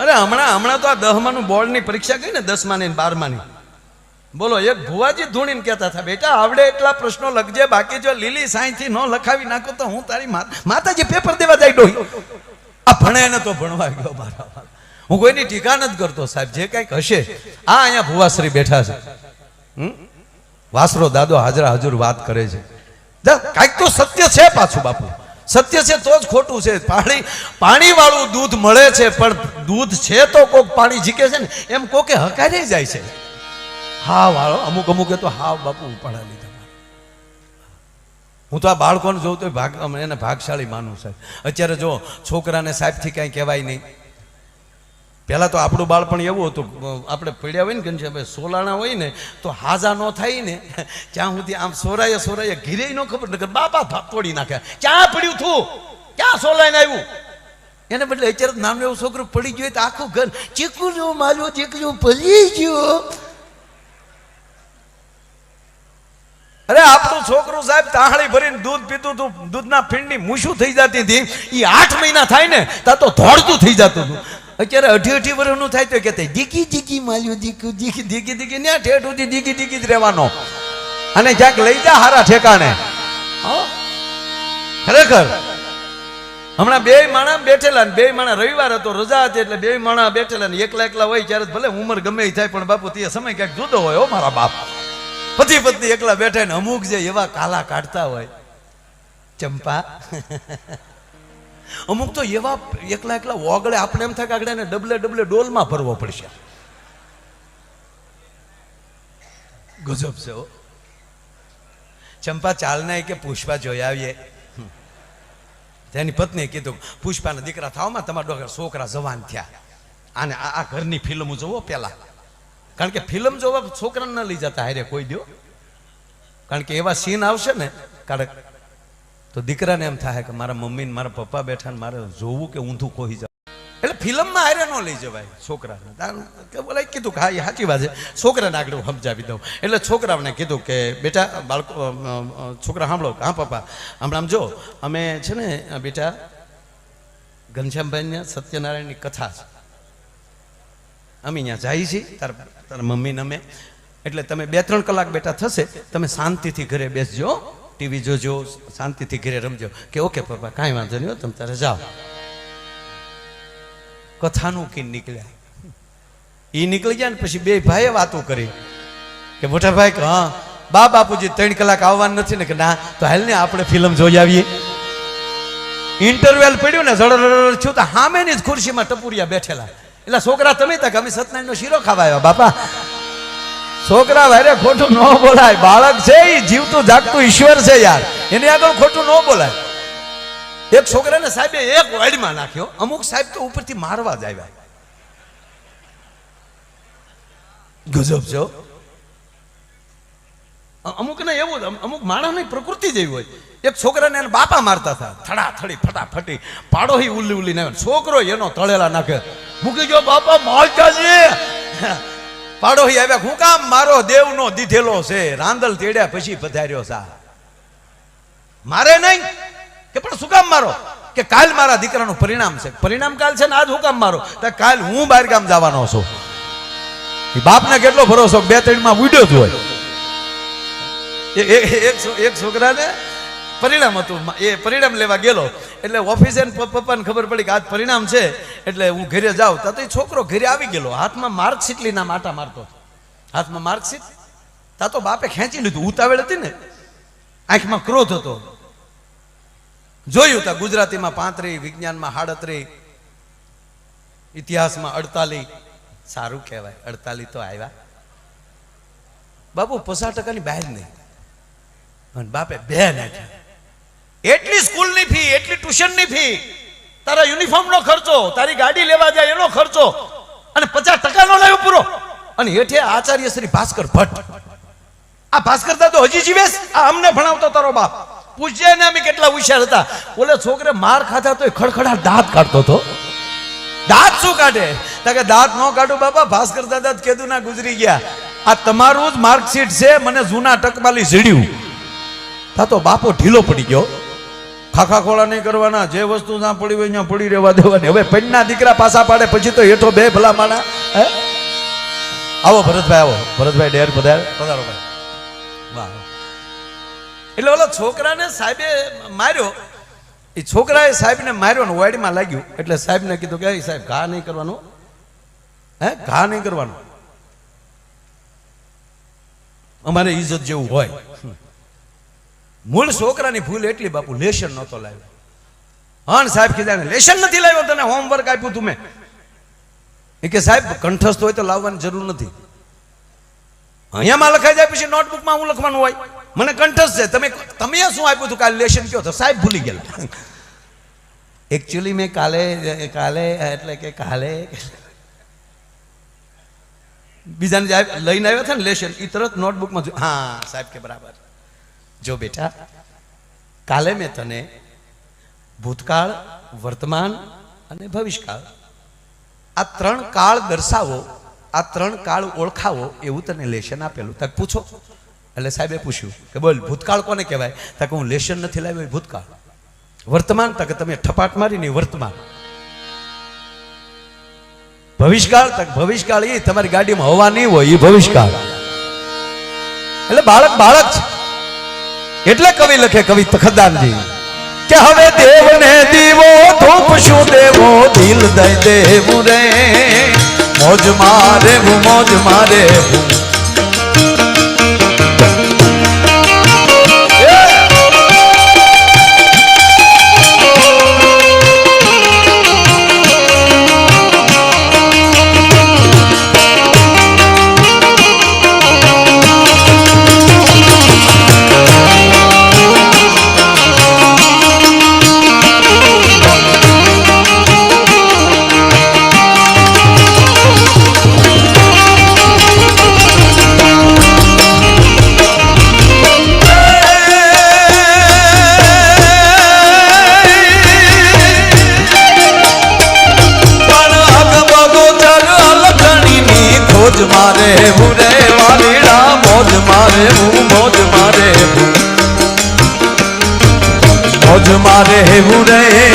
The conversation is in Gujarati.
અરે હમણાં હમણાં તો આ દહમાનું બોર્ડની પરીક્ષા ગઈ ને દસમાની બારમાની. બોલો, એક ભુવાજી ધૂણીને કહેતા હતા, બેટા, આવડે એટલા પ્રશ્નો લખજે, બાકી જો લીલી સાંઈથી ન લખાવી નાખો તો હું તારી માતાજી પેપર દેવા જાય ડોહી. આ ભણે ને તો ભણવા ગયો મારા હું કોઈની ટીકા નથી કરતો સાહેબ, જે કંઈક હશે, આ અહીંયા ભુવાશ્રી બેઠા છે? વાસરો દાદો હાજરા હજુર વાત કરે છે. કાંઈક તો સત્ય છે પાછું બાપુ. સત્ય છે તો જ ખોટું છે. પાણી પાણીવાળું દૂધ મળે છે, પણ દૂધ છે તો કોક પાણી જીકે છે ને, એમ કોકે હકારી જાય છે. હા, વાળો, અમુક અમુકે તો હાવ બાપુ, ઉપાડા હું તો આ બાળકોને જોઉં તો ભાગ એને ભાગશાળી માનું સાહેબ. અત્યારે જો છોકરાને સાહેબથી કાંઈ કહેવાય નહીં. પહેલાં તો આપણું બાળપણ એવું હતું, આપણે પડ્યા હોય ને કે ભાઈ સોલાણા હોય ને, તો હાજા ન થાય ને ત્યાં સુધી આમ સોરાય સોરાય ઘીરે ન ખબર, નકર બાપા ભાગ તોડી નાખે ક્યાં પડ્યું થું ક્યાં સોલાઈને આવ્યું? એને બદલે અત્યારે નાનું એવું છોકરું પડી ગયું તો આખું ઘર ચીકું મારું ચીકું ભલી ગયું. અરે આપણું છોકરું સાહેબ તાહળી ભરીને દૂધ પીતું હતું દૂધના ફીણની મૂછું થઈ જતી હતી. એ આઠ મહિના થાય ને ત્યાં તો ધોળતું થઈ જતું હતું. અત્યારે અઢી અઢી વર્ષનું થાય તો કે દીકી દીકી, માલ્યું, દીકું, દીકી દીકી દીકી ને ઠેઠ સુધી દીકી દીકી જ રહેવાનો. અને ક્યાંક લઈ જા હારા ઠેકાણે? ખરેખર. હમણાં બે માણા બેઠેલા ને, બે માણા રવિવાર હતો, રજા હતી એટલે બે માણા બેઠેલા ને, એકલા એકલા હોય ત્યારે ભલે ઉંમર ગમે થાય, પણ બાપુ તે સમય ક્યાંક જુદો હોય હો મારા બાપ. પતિ પત્ની એકલા બેઠા ને અમુક જે એવા કાલા કાઢતા હોય, ચંપા. અમુક તો એવા એકલા એકલા ઓગળે આપણે એમ થાય કે એને ડબલે ડબલે ડોલમાં ભરવો પડશે. ગજબ છે હો. ચંપા ચાલના કે પુષ્પા જોઈ આવીએ. તેની પત્નીએ કીધું, પુષ્પાના દીકરા થાવમાં તમારા ડોકર છોકરા જવાન થયા. અને આ ઘરની ફિલ્મ જોવો પેલા કારણ કે ફિલ્મ જોવા છોકરાને ન લઈ જતા. હારે કોઈ દો કારણ કે એવા સીન આવશે ને કારણ તો દીકરાને એમ થાય કે મારા મમ્મી ને મારા પપ્પા બેઠા ને મારે જોવું કે ઊંધું કોઈ જાય એટલે ફિલ્મમાં હારે ન લઈ જવાય છોકરાને. બોલાય, કીધું કે હા, એ સાચી વાત છે. છોકરાને આગળ સમજાવી દઉં. એટલે છોકરાઓને કીધું કે, બેટા, બાળકો છોકરા સાંભળો હા, પપ્પા, હમણાં આમ જો, અમે છે ને, બેટા, ઘનશ્યામભાઈને સત્યનારાયણની કથા છે. અમે અહીંયા જાય છીએ. તારા તારા મમ્મીને અમે. એટલે તમે બે ત્રણ કલાક બેટા થશે, તમે શાંતિથી ઘરે બેસજો, ટીવી જોજો, શાંતિથી ઘરે રમજો. કે ઓકે પપ્પા, કાંઈ વાંધો નહીં તમે તારે જાઓ. કથાનું કી નીકળ્યા. એ નીકળી ગયા ને પછી બે ભાઈએ વાતો કરી. કે મોટા ભાઈ, કે હા બા બાપુજી ત્રણ કલાક આવવાનું નથી ને, કે ના, તો હાલ ને આપણે ફિલ્મ જોઈ આવીએ. ઇન્ટરવેલ પડ્યું ને જડર છું તો સામેની જ ખુરશીમાં ટપુરિયા બેઠેલા. એટલે છોકરા, તમે તક અમે સત્યનારાયણનો શીરો ખાવા આવ્યા બાપા. છોકરા વારે ખોટું ન બોલાય. બાળક છે એ જીવતું, જાગતું ઈશ્વર છે યાર. એની આગળ ખોટું ન બોલાય. એક છોકરાને સાહેબે એક વાડમાં નાખ્યો. અમુક સાહેબ તો ઉપરથી મારવા જ આવ્યા. ગજબ છે અમુકને એવું જ, અમ- અમુક માણસની પ્રકૃતિ જેવી હોય. એક છોકરાને એને બાપા મારતા હતા. થડા થડી ફટાફટી પાડો હી ઉલ્લી ઉલ્લી ને છોકરો એનો તળેલા નાખે. મૂકી ગયો બાપા માલચાજી પાડો હી આવ્યા હું કામ મારો દેવનો દીધેલો છે? રાંદલ તેડ્યા પછી પધાર્યો સા. મારે નહીં? કે પણ શું કામ મારો? કે કાલ મારા દીકરાનું પરિણામ છે? પરિણામ કાલ છે ને આજ હું કામ મારો? તો કાલ હું બહાર ગામ જવાનો છું. બાપને કેટલો ભરોસો? બે ત્રણમાં ઉડ્યો જ હોય. એક છોકરાને પરિણામ હતું. એ પરિણામ લેવા ગયેલો. એટલે ઓફિસે પપ્પાને ખબર પડી કે આજ પરિણામ છે. એટલે હું ઘરે જાઉં. તો છોકરો ઘરે આવી ગયેલો. હાથમાં માર્કશીટ લઈને માટા મારતો હાથમાં માર્કશીટ. તા તો બાપે ખેંચી લીધું. ઉતાવળ હતી ને. આંખમાં ક્રોધ હતો. જોયું તા ગુજરાતીમાં પાંત્રી, વિજ્ઞાનમાં હાડત્રી ઇતિહાસમાં અડતાલી. સારું કહેવાય. અડતાલી તો આવ્યા. બાપુ, પચાસ ટકાની બહાર નહીં. અને બાપે બે નાખ્યા એટલી સ્કૂલની ફી, એટલી ટ્યુશનની ફી, તારા યુનિફોર્મનો ખર્ચો, તારી ગાડી લેવા જાય એનો ખર્ચો, અને પચાસ ટકાનો લાવ્યો પૂરો. અને હેઠે આચાર્ય શ્રી ભાસ્કર ભટ્ટ. આ ભાસ્કર દાદો હજી જીવે આ અમને ભણાવતો તારો બાપ. પૂછજે ને અમે કેટલા હોશિયાર હતા. ઓલે છોકરે માર ખાધા તો ખડખડા દાંત કાઢતો હતો. દાંત શું કાઢે? તો કે, દાંત ન કાઢું બાપા, ભાસ્કર દાદા જ કીધું ના ગુજરી ગયા. આ તમારું જ માર્કશીટ છે, મને જૂના ટકમાલી ઝીડ્યું. તા તો બાપો ઢીલો પડી ગયો. ખાખા ખોળા નહીં કરવાના, જે વસ્તુ ના પડી હોય ત્યાં પડી રહેવા દેવાની. હવે પંડના દીકરા પાછા પાડે, પછી તો હેઠો બે ભલા માણા હે? આવો ભરતભાઈ આવો. ભરતભાઈ ડેર પધાર. પધારો ભાઈ. વાહ. એટલે ઓલો છોકરાને સાહેબે માર્યો. એ છોકરાએ સાહેબને માર્યો ને વાડીમાં લાગ્યું. એટલે સાહેબને કીધું કે, "એ સાહેબ, ઘા નહીં કરવાનું. હે? ઘા નહીં કરવાનું. અમારે ઇજ્જત જેવું હોય. મૂળ છોકરાની ભૂલ એટલી બાપુ, લેશન નહોતો લાવ્યો. હા ને સાહેબ કીધા લેશન નથી લાવ્યો તને હોમવર્ક આપ્યું તું મેં. એ કે, સાહેબ, કંઠસ્થ હોય તો લાવવાની જરૂર નથી. અહીંયામાં લખાઈ જાય, પછી નોટબુકમાં હું લખવાનું હોય. મને કંઠસ્થ છે, તમે તમે શું આપ્યું હતું કાલે લેશન કયો તો સાહેબ ભૂલી ગયેલા. એકચ્યુઅલી મેં કાલે કાલે, એટલે કે કાલે બીજાને લઈને આવ્યા હતા ને લેશન એ તરત નોટબુકમાં હા, સાહેબ કે બરાબર. જો બેટા, કાલે મેં તને ભૂતકાળ, વર્તમાન અને ભવિષ્યકાળ આ ત્રણ કાળ દર્શાવો, આ ત્રણ કાળ ઓળખાવો એવું તને લેશન આપેલું. તક પૂછો? એટલે સાહેબે પૂછ્યું કે બોલ, ભૂતકાળ કોને કહેવાય? તક હું લેશન નથી લાવ્યો ભૂતકાળ. વર્તમાન તક તમે ઠપાટ મારી નહીં વર્તમાન. ભવિષ્યકાળ તક ભવિષ્યકાળ એ તમારી ગાડીમાં હવા નહીં હોય એ ભવિષ્યકાળ. એટલે બાળક બાળક છે. એટલે કવિ લખે કવિ તખદાનજી કે હવે દેવને દીવો, ધૂપ શું દેવો? દિલ દઈ દેવું રે. મોજ મારે મોજ મારે મારે હું મોજ મારે મોજ મારે હું રે.